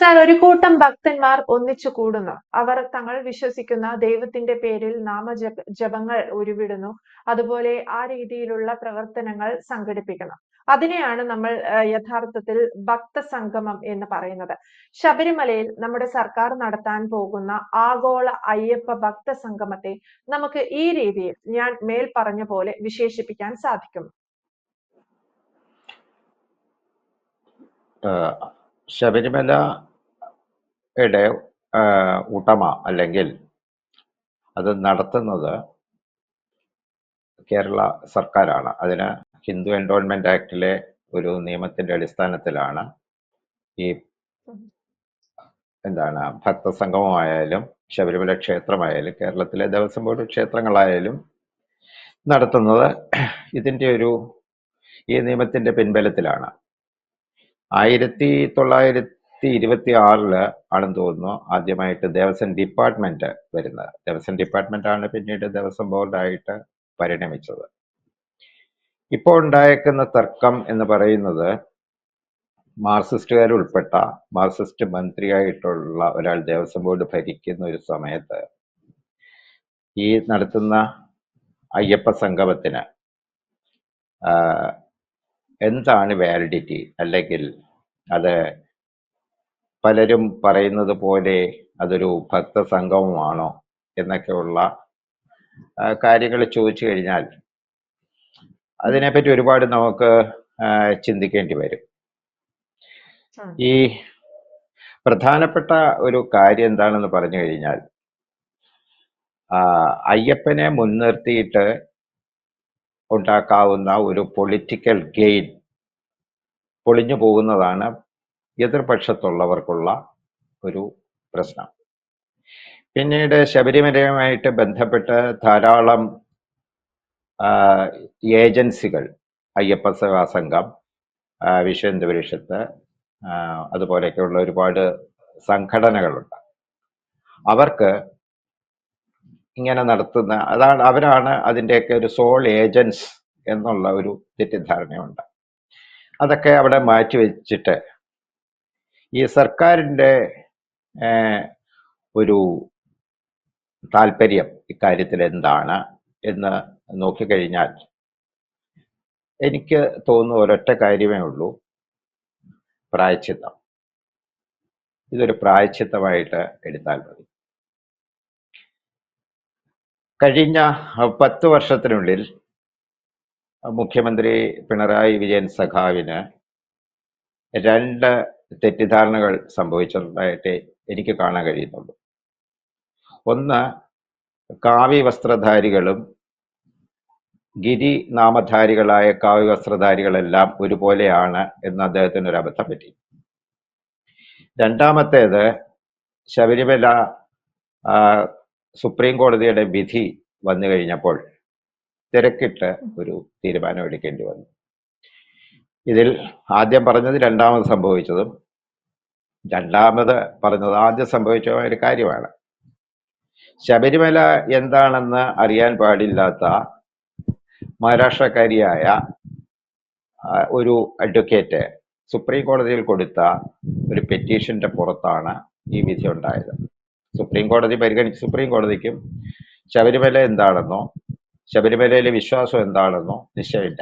Sir ഒരു കൂട്ടം ഭക്തന്മാർ ഒന്നിച്ചു കൂടുന്നു. അവർ തങ്ങൾ വിശ്വസിക്കുന്ന ദൈവത്തിന്റെ പേരിൽ നാമജപ ജപങ്ങൾ ഉരുവിടുന്നു. അതുപോലെ ആ രീതിയിലുള്ള പ്രവർത്തനങ്ങൾ സംഘടിപ്പിക്കുന്നു. അതിനെയാണ് നമ്മൾ യഥാർത്ഥത്തിൽ ഭക്തസംഗമം എന്ന് പറയുന്നത്. ശബരിമലയിൽ നമ്മുടെ സർക്കാർ നടത്താൻ പോകുന്ന ആഗോള അയ്യപ്പ ഭക്ത സംഗമത്തെ നമുക്ക് ഈ രീതിയിൽ ഞാൻ മേൽ പറഞ്ഞ പോലെ വിശേഷിപ്പിക്കാൻ സാധിക്കും ആഹ് ആഹ് ഉടമ അല്ലെങ്കിൽ അത് നടത്തുന്നത് കേരള സർക്കാരാണ്. അതിന് ഹിന്ദു എൻഡോൺമെന്റ് ആക്ടിലെ ഒരു നിയമത്തിന്റെ അടിസ്ഥാനത്തിലാണ് ഈ എന്താണ് ഭക്തസംഗമമായാലും ശബരിമല ക്ഷേത്രമായാലും കേരളത്തിലെ ദേവസ്വം ബോർഡ് ക്ഷേത്രങ്ങളായാലും നടത്തുന്നത് ഇതിന്റെ ഒരു ഈ നിയമത്തിന്റെ പിൻബലത്തിലാണ്. ആയിരത്തി തൊള്ളായിരത്തി ഇരുപത്തി ആറിൽ ആണെന്ന് തോന്നുന്നു. ആദ്യമായിട്ട് ദേവസ്വം ഡിപ്പാർട്ട്മെന്റ് വരുന്നത്. ദേവസ്വം ഡിപ്പാർട്ട്മെന്റ് ആണ് പിന്നീട് ദേവസ്വം ബോർഡായിട്ട് പരിണമിച്ചത്. ഇപ്പോൾ ഉണ്ടായേക്കുന്ന തർക്കം എന്ന് പറയുന്നത് മാർസിസ്റ്റുകാർ ഉൾപ്പെട്ട മാർക്സിസ്റ്റ് മന്ത്രിയായിട്ടുള്ള ഒരാൾ ദേവസ്വം ബോർഡ് ഭരിക്കുന്ന ഒരു സമയത്ത് ഈ നടത്തുന്ന അയ്യപ്പ സംഗമത്തിന് എന്താണ് വാലിഡിറ്റി അല്ലെങ്കിൽ അത് പലരും പറയുന്നത് പോലെ അതൊരു ഭക്ത സംഗമമാണോ എന്നൊക്കെയുള്ള കാര്യങ്ങൾ ചോദിച്ചു കഴിഞ്ഞാൽ അതിനെപ്പറ്റി ഒരുപാട് നമുക്ക് ചിന്തിക്കേണ്ടി വരും. ഈ പ്രധാനപ്പെട്ട ഒരു കാര്യം എന്താണെന്ന് പറഞ്ഞു കഴിഞ്ഞാൽ അയ്യപ്പനെ മുൻനിർത്തിയിട്ട് ഉണ്ടാക്കാവുന്ന ഒരു പൊളിറ്റിക്കൽ ഗെയിൻ പൊളിഞ്ഞു പോകുന്നതാണ് എതിർപക്ഷത്തുള്ളവർക്കുള്ള ഒരു പ്രശ്നം. പിന്നീട് ശബരിമലയുമായിട്ട് ബന്ധപ്പെട്ട് ധാരാളം ഏജൻസികൾ അയ്യപ്പ സേവാ സംഘം ആഹ്, വിശ്വ പരിഷത്ത് അതുപോലെയൊക്കെയുള്ള ഒരുപാട് സംഘടനകളുണ്ട്. അവർക്ക് ഇങ്ങനെ നടത്തുന്ന അതാണ് അവരാണ് അതിന്റെയൊക്കെ ഒരു സോൾ ഏജൻസ് എന്നുള്ള ഒരു തെറ്റിദ്ധാരണയുണ്ട്. അതൊക്കെ അവിടെ മാറ്റി വെച്ചിട്ട് ഈ സർക്കാരിന്റെ ഒരു താല്പര്യം ഇക്കാര്യത്തിൽ എന്താണ് എന്ന് നോക്കിക്കഴിഞ്ഞാൽ എനിക്ക് തോന്നുന്ന ഒരൊറ്റ കാര്യമേ ഉള്ളൂ. പ്രായച്ചിത്തം. ഇതൊരു പ്രായച്ചിത്തമായിട്ട് എടുത്താൽ മതി. കഴിഞ്ഞ പത്ത് വർഷത്തിനുള്ളിൽ മുഖ്യമന്ത്രി പിണറായി വിജയൻ സഖാവിന് രണ്ട് തെറ്റിദ്ധാരണകൾ സംഭവിച്ചതായിട്ട് എനിക്ക് കാണാൻ കഴിയുന്നുള്ളൂ. ഒന്ന് കാവി വസ്ത്രധാരികളും ഗിരി നാമധാരികളായ കാവ്യ വസ്ത്രധാരികളെല്ലാം ഒരുപോലെയാണ് എന്ന് അദ്ദേഹത്തിന് ഒരു അബദ്ധം പറ്റി. രണ്ടാമത്തേത് ശബരിമല സുപ്രീം കോടതിയുടെ വിധി വന്നു കഴിഞ്ഞപ്പോൾ തിരക്കിട്ട് ഒരു തീരുമാനം എടുക്കേണ്ടി വന്നു. ഇതിൽ ആദ്യം പറഞ്ഞത് രണ്ടാമത് സംഭവിച്ചതും രണ്ടാമത് പറഞ്ഞത് ആദ്യം സംഭവിച്ച ഒരു കാര്യമാണ്. ശബരിമല എന്താണെന്ന് അറിയാൻ പാടില്ലാത്ത മഹാരാഷ്ട്രക്കാരിയായ ഒരു അഡ്വക്കേറ്റ് സുപ്രീം കോടതിയിൽ കൊടുത്ത ഒരു പെറ്റീഷന്റെ പുറത്താണ് ഈ വിധി ഉണ്ടായത്. സുപ്രീം കോടതി പരിഗണിച്ച് സുപ്രീം കോടതിക്കും ശബരിമല എന്താണെന്നോ ശബരിമലയിലെ വിശ്വാസം എന്താണെന്നോ നിശ്ചയമില്ല.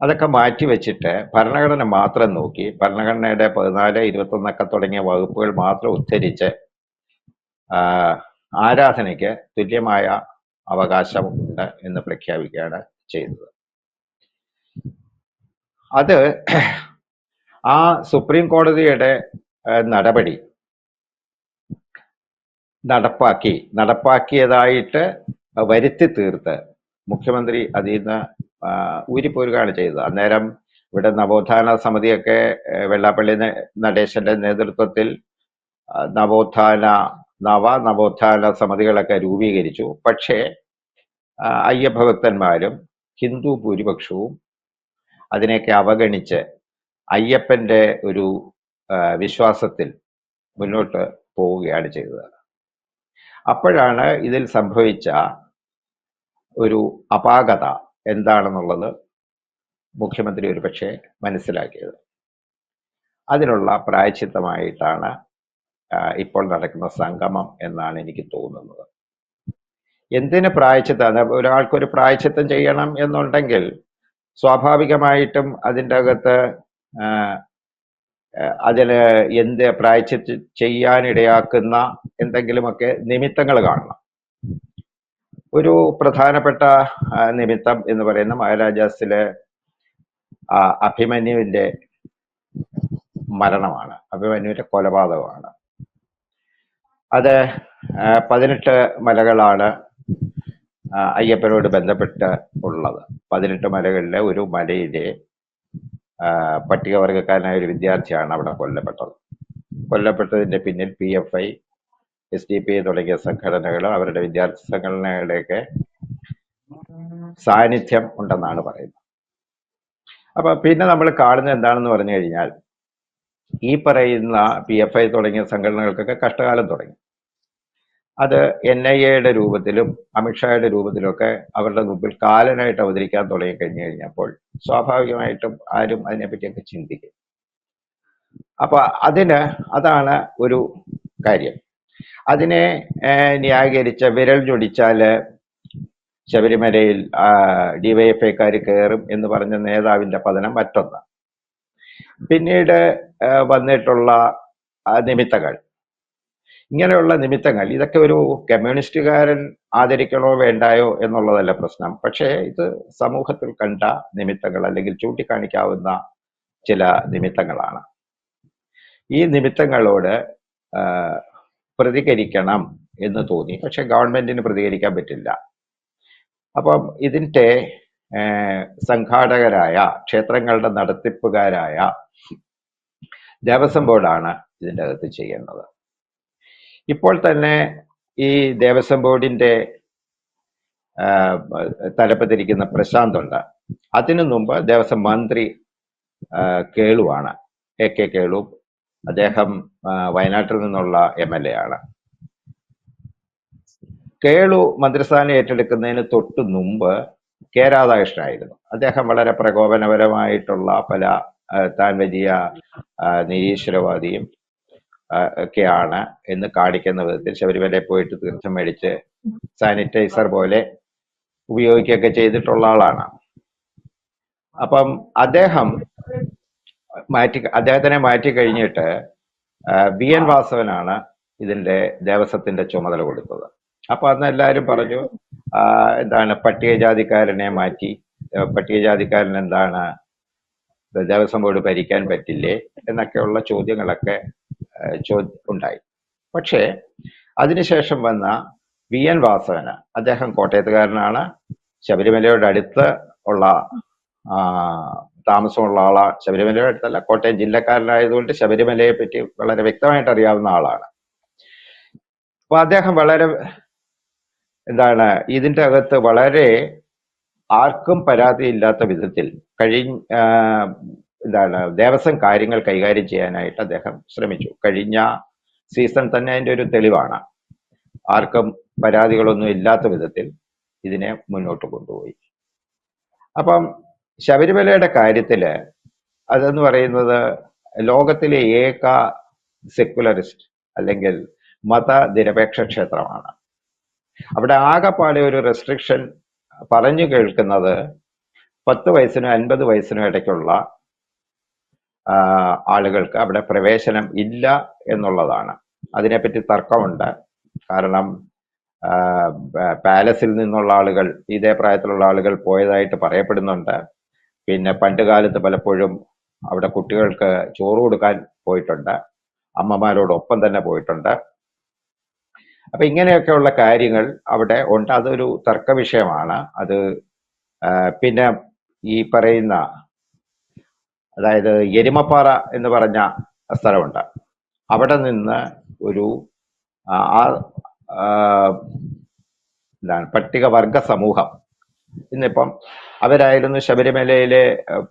അതൊക്കെ മാറ്റി വെച്ചിട്ട് ഭരണഘടന മാത്രം നോക്കി ഭരണഘടനയുടെ പതിനാല് ഇരുപത്തൊന്നൊക്കെ തുടങ്ങിയ വകുപ്പുകൾ മാത്രം ഉദ്ധരിച്ച് ആരാധനയ്ക്ക് തുല്യമായ അവകാശമുണ്ട് എന്ന് പ്രഖ്യാപിക്കുകയാണ് ചെയ്തത്. അത് ആ സുപ്രീം കോടതിയുടെ നടപടി നടപ്പാക്കി നടപ്പാക്കിയതായിട്ട് വരുത്തി തീർത്ത് മുഖ്യമന്ത്രി അതിൽ നിന്ന് ഊരിപ്പോരുകയാണ് ചെയ്തത്. അന്നേരം ഇവിടെ നവോത്ഥാന സമിതിയൊക്കെ വെള്ളാപ്പള്ളി നടേശന്റെ നേതൃത്വത്തിൽ നവോത്ഥാന നവ നവോത്ഥാന സമിതികളൊക്കെ രൂപീകരിച്ചു. പക്ഷേ അയ്യഭക്തന്മാരും ഭക്തന്മാരും ഹിന്ദു ഭൂരിപക്ഷവും അതിനെയൊക്കെ അവഗണിച്ച് അയ്യപ്പന്റെ ഒരു വിശ്വാസത്തിൽ മുന്നോട്ട് പോവുകയാണ് ചെയ്തത്. അപ്പോഴാണ് ഇതിൽ സംഭവിച്ച ഒരു അപാകത. എന്താണെന്നുള്ളത് മുഖ്യമന്ത്രി ഒരുപക്ഷെ മനസ്സിലാക്കിയത്. അതിനുള്ള പ്രായച്ചിത്തമായിട്ടാണ് ഇപ്പോൾ നടക്കുന്ന സംഗമം എന്നാണ് എനിക്ക് തോന്നുന്നത്. എന്തിന് പ്രായച്ചിത്തം? അത് ഒരാൾക്കൊരു പ്രായച്ചിത്തം ചെയ്യണം എന്നുണ്ടെങ്കിൽ സ്വാഭാവികമായിട്ടും അതിന്റെ അകത്ത് അതിന് എന്ത് പ്രായച്ചിത്തം ചെയ്യാനിടയാക്കുന്ന എന്തെങ്കിലുമൊക്കെ നിമിത്തങ്ങൾ കാണണം. ഒരു പ്രധാനപ്പെട്ട നിമിത്തം എന്ന് പറയുന്ന മഹാരാജാസിലെ അഭിമന്യുവിന്റെ മരണമാണ്. അഭിമന്യുവിന്റെ കൊലപാതകമാണ്. അത് പതിനെട്ട് മലകളാണ് അയ്യപ്പനോട് ബന്ധപ്പെട്ട് ഉള്ളത്. പതിനെട്ട് മലകളിലെ ഒരു മലയിലെ പട്ടികവർഗക്കാരനായ ഒരു വിദ്യാർത്ഥിയാണ് അവിടെ കൊല്ലപ്പെട്ടത്. കൊല്ലപ്പെട്ടതിന്റെ പിന്നിൽ P F I S D P തുടങ്ങിയ സംഘടനകളും അവരുടെ വിദ്യാർത്ഥി സംഘടനകളുടെയൊക്കെ സാന്നിധ്യം ഉണ്ടെന്നാണ് പറയുന്നത്. അപ്പൊ പിന്നെ നമ്മൾ കാണുന്നത് എന്താണെന്ന് പറഞ്ഞു കഴിഞ്ഞാൽ ഈ പറയുന്ന പി എഫ് ഐ തുടങ്ങിയ സംഘടനകൾക്കൊക്കെ കഷ്ടകാലം തുടങ്ങി. അത് എൻ ഐ എയുടെ രൂപത്തിലും അമിത്ഷായുടെ രൂപത്തിലുമൊക്കെ അവരുടെ മുമ്പിൽ കാലനായിട്ട് അവതരിക്കാൻ തുടങ്ങി കഴിഞ്ഞു കഴിഞ്ഞപ്പോൾ സ്വാഭാവികമായിട്ടും ആരും അതിനെപ്പറ്റിയൊക്കെ ചിന്തിക്കും അപ്പൊ അതിന് അതാണ് ഒരു കാര്യം. അതിനെ ന്യായീകരിച്ച വിരൽ ചൊടിച്ചാൽ ശബരിമലയിൽ ഡിവൈഎഫ്ഐക്കാർ കയറും എന്ന് പറഞ്ഞ നേതാവിന്റെ പതനം മറ്റൊന്ന് പിന്നീട് വന്നിട്ടുള്ള നിമിത്തങ്ങൾ. ഇങ്ങനെയുള്ള നിമിത്തങ്ങൾ ഇതൊക്കെ ഒരു കമ്മ്യൂണിസ്റ്റുകാരൻ ആദരിക്കണോ വേണ്ടായോ എന്നുള്ളതല്ല പ്രശ്നം. പക്ഷേ ഇത് സമൂഹത്തിൽ കണ്ട നിമിത്തങ്ങൾ അല്ലെങ്കിൽ ചൂണ്ടിക്കാണിക്കാവുന്ന ചില നിമിത്തങ്ങളാണ്. ഈ നിമിത്തങ്ങളോട് പ്രതികരിക്കണം എന്ന് തോന്നി. പക്ഷെ ഗവൺമെന്റിന് പ്രതികരിക്കാൻ പറ്റില്ല. അപ്പം ഇതിന്റെ സംഘാടകരായ ക്ഷേത്രങ്ങളുടെ നടത്തിപ്പുകാരായ ദേവസ്വം ബോർഡാണ് ഇതിന്റെ അകത്ത് ചെയ്യുന്നത്. ഇപ്പോൾ തന്നെ ഈ ദേവസ്വം ബോർഡിന്റെ തലപ്പത്തിരിക്കുന്ന പ്രശാന്ത് ഉണ്ട്. അതിനു മുമ്പ് ദേവസ്വം മന്ത്രി കേളുവാണ്. എ കെ കേളു അദ്ദേഹം വയനാട്ടിൽ നിന്നുള്ള എം എൽ എ ആണ്. കേളു മന്ത്രിസ്ഥാനം ഏറ്റെടുക്കുന്നതിന് തൊട്ട് മുമ്പ് കെ രാധാകൃഷ്ണനായിരുന്നു. അദ്ദേഹം വളരെ പ്രകോപനപരമായിട്ടുള്ള പല താൻ വലിയ നിരീശ്വരവാദിയും ഒക്കെയാണ് എന്ന് കാണിക്കുന്ന വിധത്തിൽ ശബരിമലയിൽ പോയിട്ട് തീർത്ഥം മേടിച്ച് സാനിറ്റൈസർ പോലെ ഉപയോഗിക്കുകയൊക്കെ ചെയ്തിട്ടുള്ള ആളാണ്. അപ്പം അദ്ദേഹം മാറ്റി അദ്ദേഹത്തിനെ മാറ്റി കഴിഞ്ഞിട്ട് ബി എൻ വാസവനാണ് ഇതിന്റെ ദേവസ്വത്തിന്റെ ചുമതല കൊടുത്തത്. അപ്പൊ അന്ന് എല്ലാവരും പറഞ്ഞു എന്താണ് പട്ടികജാതിക്കാരനെ മാറ്റി പട്ടികജാതിക്കാരൻ എന്താണ് ദേവസ്വം ബോർഡ് ഭരിക്കാൻ പറ്റില്ലേ എന്നൊക്കെയുള്ള ചോദ്യങ്ങളൊക്കെ ഉണ്ടായി. പക്ഷേ അതിനുശേഷം വന്ന വി എൻ വാസവന് അദ്ദേഹം കോട്ടയത്തുകാരനാണ് ശബരിമലയോട് അടുത്ത് ഉള്ള താമസമുള്ള ആളാണ് ശബരിമലയുടെ അടുത്തല്ല കോട്ടയം ജില്ലക്കാരനായതുകൊണ്ട് ശബരിമലയെ പറ്റി വളരെ വ്യക്തമായിട്ട് അറിയാവുന്ന ആളാണ്. അപ്പൊ അദ്ദേഹം വളരെ എന്താണ് ഇതിന്റെ അകത്ത് വളരെ ആർക്കും പരാതിയില്ലാത്ത വിധത്തിൽ കഴിഞ്ഞ എന്താണ് ദേവസ്വം കാര്യങ്ങൾ കൈകാര്യം ചെയ്യാനായിട്ട് അദ്ദേഹം ശ്രമിച്ചു. കഴിഞ്ഞ സീസൺ തന്നെ അതിന്റെ ഒരു തെളിവാണ്. ആർക്കും പരാതികളൊന്നും ഇല്ലാത്ത വിധത്തിൽ ഇതിനെ മുന്നോട്ട് കൊണ്ടുപോയി. അപ്പം ശബരിമലയുടെ കാര്യത്തിൽ അതെന്ന് പറയുന്നത് ലോകത്തിലെ ഏക സെക്കുലറിസ്റ്റ് അല്ലെങ്കിൽ മതനിരപേക്ഷ ക്ഷേത്രമാണ്. അവിടെ ആകെപ്പാടെ ഒരു റെസ്ട്രിക്ഷൻ പറഞ്ഞു കേൾക്കുന്നത് പത്ത് വയസ്സിനും അൻപത് വയസ്സിനും ഇടയ്ക്കുള്ള ആളുകൾക്ക് അവിടെ പ്രവേശനം ഇല്ല എന്നുള്ളതാണ്. അതിനെപ്പറ്റി തർക്കമുണ്ട്. കാരണം പാലസിൽ നിന്നുള്ള ആളുകൾ ഇതേ പ്രായത്തിലുള്ള ആളുകൾ പോയതായിട്ട് പറയപ്പെടുന്നുണ്ട്. പിന്നെ പണ്ട് കാലത്ത് പലപ്പോഴും അവിടെ കുട്ടികൾക്ക് ചോറ് കൊടുക്കാൻ പോയിട്ടുണ്ട്. അമ്മമാരോടൊപ്പം തന്നെ പോയിട്ടുണ്ട്. അപ്പൊ ഇങ്ങനെയൊക്കെയുള്ള കാര്യങ്ങൾ അവിടെ ഉണ്ട്. അതൊരു തർക്ക വിഷയമാണ് അത് പിന്നെ ഈ പറയുന്ന അതായത് എരുമപ്പാറ എന്ന് പറഞ്ഞ സ്ഥലമുണ്ട്. അവിടെ നിന്ന് ഒരു ആ എന്താണ് പട്ടികവർഗ സമൂഹം ഇന്നിപ്പം അവരായിരുന്നു ശബരിമലയിലെ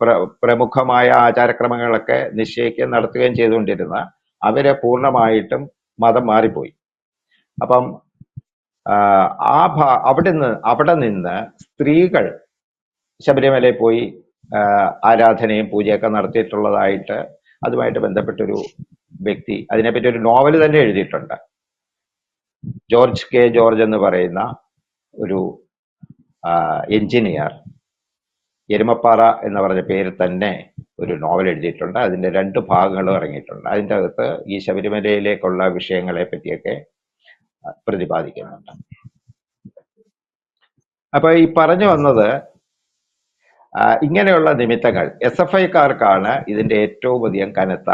പ്ര- പ്രമുഖമായ ആചാരക്രമങ്ങളൊക്കെ നിശ്ചയിക്കുകയും നടത്തുകയും ചെയ്തുകൊണ്ടിരുന്ന അവരെ പൂർണമായിട്ടും മതം മാറിപ്പോയി. അപ്പം ആ, ആ ഭാ അവിടെ നിന്ന് അവിടെ നിന്ന് സ്ത്രീകൾ ശബരിമലയിൽ പോയി ആരാധനയും പൂജയൊക്കെ നടത്തിയിട്ടുള്ളതായിട്ട് അതുമായിട്ട് ബന്ധപ്പെട്ടൊരു വ്യക്തി അതിനെപ്പറ്റി ഒരു നോവൽ തന്നെ എഴുതിയിട്ടുണ്ട്. ജോർജ് കെ ജോർജ് എന്ന് പറയുന്ന ഒരു എഞ്ചിനീയർ എരുമപ്പാറ എന്ന് പറഞ്ഞ പേരിൽ തന്നെ ഒരു നോവൽ എഴുതിയിട്ടുണ്ട്. അതിന്റെ രണ്ട് ഭാഗങ്ങളും ഇറങ്ങിയിട്ടുണ്ട്. അതിന്റെ അകത്ത് ഈ ശബരിമലയിലേക്കുള്ള വിഷയങ്ങളെ പറ്റിയൊക്കെ പ്രതിപാദിക്കുന്നുണ്ട്. അപ്പൊ ഈ പറഞ്ഞു വന്നത് ഇങ്ങനെയുള്ള നിമിത്തങ്ങൾ എസ് എഫ് ഐക്കാർക്കാണ് ഇതിന്റെ ഏറ്റവും അധികം കനത്ത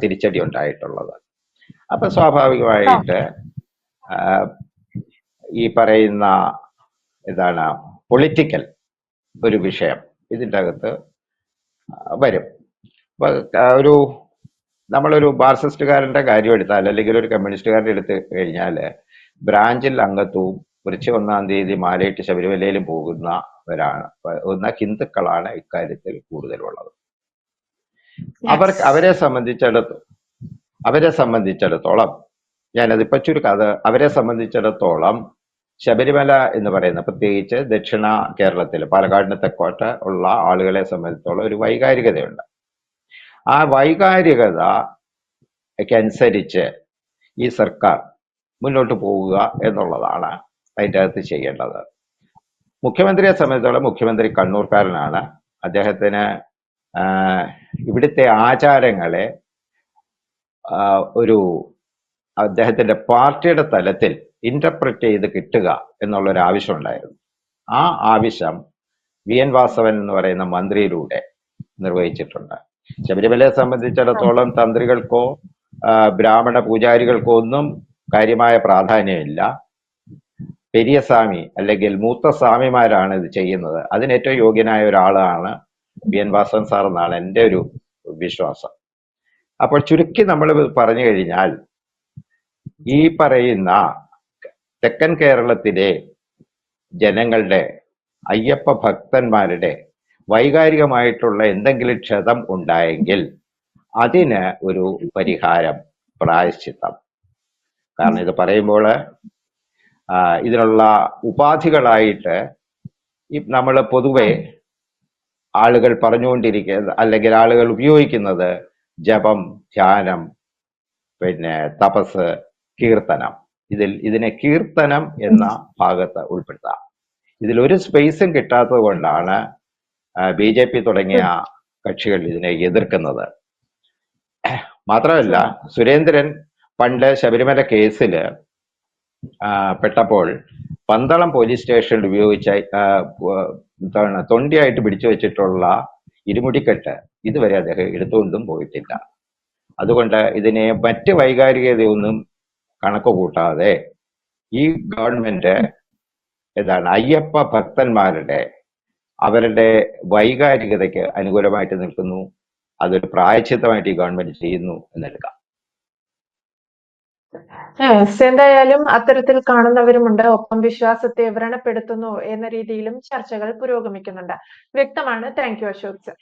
തിരിച്ചടി ഉണ്ടായിട്ടുള്ളത്. അപ്പൊ സ്വാഭാവികമായിട്ട് ഈ പറയുന്ന എന്താണ് പൊളിറ്റിക്കൽ ഒരു വിഷയം. ഇതിന്റെ അകത്ത് വരും. ഒരു നമ്മളൊരു മാർസിസ്റ്റുകാരന്റെ കാര്യം എടുത്താൽ അല്ലെങ്കിൽ ഒരു കമ്മ്യൂണിസ്റ്റുകാരന്റെ എടുത്ത് കഴിഞ്ഞാൽ ബ്രാഞ്ചിൽ അംഗത്വവും കുറിച്ച് ഒന്നാം തീയതി മാലയിട്ട് ശബരിമലയിൽ പോകുന്നവരാണ്. ഒന്ന ഹിന്ദുക്കളാണ് ഇക്കാര്യത്തിൽ കൂടുതലുള്ളത്. അവർക്ക് അവരെ സംബന്ധിച്ചിടത്ത് അവരെ സംബന്ധിച്ചിടത്തോളം ഞാനതിപ്പോൾ ചുരുക്കം അത് അവരെ സംബന്ധിച്ചിടത്തോളം ശബരിമല എന്ന് പറയുന്ന പ്രത്യേകിച്ച് ദക്ഷിണ കേരളത്തിൽ പാലക്കാടിന് തെക്കോട്ട് ഉള്ള ആളുകളെ സംബന്ധിച്ചോളം ഒരു വൈകാരികതയുണ്ട്. ആ വൈകാരികതയ്ക്കനുസരിച്ച് ഈ സർക്കാർ മുന്നോട്ട് പോവുക എന്നുള്ളതാണ് അതിന്റെ അകത്ത് ചെയ്യേണ്ടത്. മുഖ്യമന്ത്രിയെ സംബന്ധിച്ചോളം മുഖ്യമന്ത്രി കണ്ണൂർക്കാരനാണ്. അദ്ദേഹത്തിന് ഇവിടുത്തെ ആചാരങ്ങളെ ഒരു അദ്ദേഹത്തിന്റെ പാർട്ടിയുടെ തലത്തിൽ ഇന്റർപ്രറ്റ് ചെയ്ത് കിട്ടുക എന്നുള്ള ഒരു ആവശ്യം ഉണ്ടായിരുന്നു. ആ ആവശ്യം വി എൻ വാസവൻ എന്ന് പറയുന്ന മന്ത്രിയിലൂടെ നിർവഹിച്ചിട്ടുണ്ട്. ശബരിമലയെ സംബന്ധിച്ചിടത്തോളം തന്ത്രികൾക്കോ ബ്രാഹ്മണ പൂജാരികൾക്കോ ഒന്നും കാര്യമായ പ്രാധാന്യമില്ല. പെരിയ സ്വാമി അല്ലെങ്കിൽ മൂത്ത സ്വാമിമാരാണ് ഇത് ചെയ്യുന്നത്. അതിന് ഏറ്റവും യോഗ്യനായ ഒരാളാണ് വി എൻ വാസവൻ സാർ എന്നാണ് എന്റെ ഒരു വിശ്വാസം. അപ്പോൾ ചുരുക്കി നമ്മൾ പറഞ്ഞു കഴിഞ്ഞാൽ ഈ പറയുന്ന തെക്കൻ കേരളത്തിലെ ജനങ്ങളുടെ അയ്യപ്പ ഭക്തന്മാരുടെ വൈകാരികമായിട്ടുള്ള എന്തെങ്കിലും ക്ഷതം ഉണ്ടായെങ്കിൽ അതിന് ഒരു പരിഹാരം പ്രായശ്ചിത്തം. കാരണം ഇത് പറയുമ്പോൾ ഇതിനുള്ള ഉപാധികളായിട്ട് നമ്മൾ പൊതുവെ ആളുകൾ പറഞ്ഞുകൊണ്ടിരിക്കുന്നത് അല്ലെങ്കിൽ ആളുകൾ ഉപയോഗിക്കുന്നത് ജപം ധ്യാനം പിന്നെ തപസ് കീർത്തനം. ഇതിൽ ഇതിനെ കീർത്തനം എന്ന ഭാഗത്ത് ഉൾപ്പെടുത്താം. ഇതിൽ ഒരു സ്പേസും കിട്ടാത്തത് കൊണ്ടാണ് ബി ജെ പി തുടങ്ങിയ കക്ഷികൾ ഇതിനെ എതിർക്കുന്നത്. മാത്രമല്ല സുരേന്ദ്രൻ പണ്ട് ശബരിമല കേസിൽ പെട്ടപ്പോൾ പന്തളം പോലീസ് സ്റ്റേഷനിൽ ഉപയോഗിച്ച തൊണ്ടിയായിട്ട് പിടിച്ചു വെച്ചിട്ടുള്ള ഇരുമുടിക്കെട്ട് ഇതുവരെ അദ്ദേഹം എടുത്തുകൊണ്ടും പോയിട്ടില്ല. അതുകൊണ്ട് ഇതിനെ മറ്റ് വൈകാരികതയൊന്നും കണക്ക് കൂട്ടാതെ ഈ ഗവൺമെന്റ് എന്താണ് അയ്യപ്പ ഭക്തന്മാരുടെ അവരുടെ വൈകാരികതയ്ക്ക് അനുകൂലമായിട്ട് നിൽക്കുന്നു. അതൊരു പ്രായച്ചിത്തമായിട്ട് ഈ ഗവൺമെന്റ് ചെയ്യുന്നു എന്നെടുക്കാം. എന്തായാലും അത്തരത്തിൽ കാണുന്നവരുമുണ്ട്. ഒപ്പം വിശ്വാസത്തെ വ്രണപ്പെടുത്തുന്നു എന്ന രീതിയിലും ചർച്ചകൾ പുരോഗമിക്കുന്നുണ്ട്. വ്യക്തമാണ്. Thank you Ashok sir.